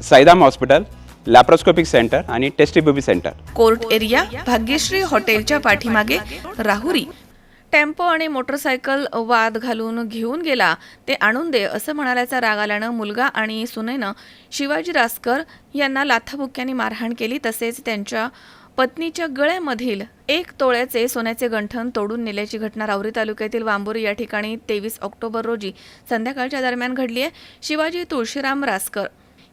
Saidham hospital laparoscopic centre आणि test tube baby centre. Court area Bhagyashree हॉटेलच्या पाठीमागे Rahuri. Tempo आणि मोटरसायकल वाद घालून घेऊन गेला. ते आणून दे असं म्हणाल्याचा राग आल्यानं मुलगा आणि सुनेनं शिवाजी रासकर यांना लाथाबुक्क्यांनी मारहाण केली. तसेच त्यांच्या पत्नीच्या गळ्यामधील एक तोळ्याचे सोन्याचे गंठण तोडून नेल्याची घटना राहुरी तालुक्यातील वांबोरी या ठिकाणी तेवीस ऑक्टोबर रोजी संध्याकाळच्या दरम्यान घडली आहे शिवाजी तुळशीराम रासकर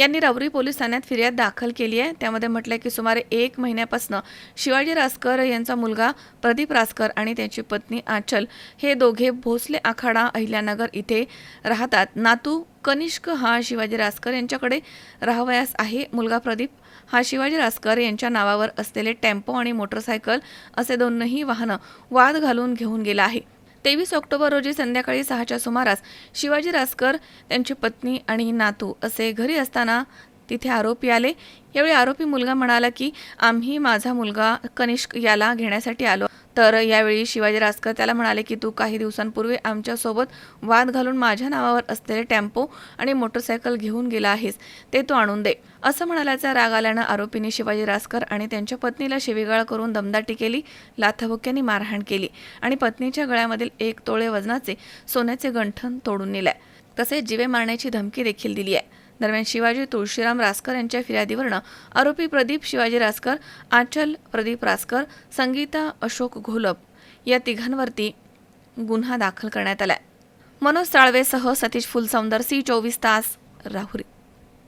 यांनी रावरी पोलीस ठाण्यात फिर्याद दाखल केली आहे. त्यामध्ये म्हटलंय की सुमारे एक महिन्यापासून शिवाजी रासकर यांचा मुलगा प्रदीप रासकर आणि त्यांची पत्नी आचल हे दोघे भोसले आखाडा अहिल्यानगर इथे राहतात. नातू कनिष्क हा शिवाजी रासकर यांच्याकडे राहावयास आहे. मुलगा प्रदीप हा शिवाजी रासकर यांच्या नावावर असलेले टेम्पो आणि मोटरसायकल असे दोनही वाहनं वाद घालून घेऊन गेला आहे. तेवीस ऑक्टोबर रोजी संध्याकाळी सहाच्या सुमारास शिवाजी रासकर त्यांची पत्नी आणि नातू असे घरी असताना तिथे आरोपी आले. यावेळी आरोपी मुलगा म्हणाला की आम्ही माझा मुलगा कनिष्क याला घेण्यासाठी आलो तर यावेळी शिवाजी रासकर त्याला म्हणाले की तू काही दिवसांपूर्वी आमच्यासोबत वाद घालून माझ्या नावावर असलेले टेम्पो आणि मोटरसायकल घेऊन गेला आहेस ते तू आणून दे. असं म्हणाल्याचा राग आल्यानं आरोपीने शिवाजी रासकर आणि त्यांच्या पत्नीला शिवीगाळ करून दमदाटी केली लाथाबुक्क्यांनी मारहाण केली आणि पत्नीच्या गळ्यामधील एक तोळे वजनाचे सोन्याचे गंठण तोडून नेलंय. तसेच जीवे मारण्याची धमकी देखील दिली आहे. दरम्यान शिवाजी तुळशीराम रासकर यांच्या फिर्यादीवरनं आरोपी प्रदीप शिवाजी रासकर आचल प्रदीप रासकर संगीता अशोक घोलप या तिघांवरती गुन्हा दाखल करण्यात आलाय. मनोज साळवेसह सतीश फुलसौंदर सी चोवीस तास राहुरी.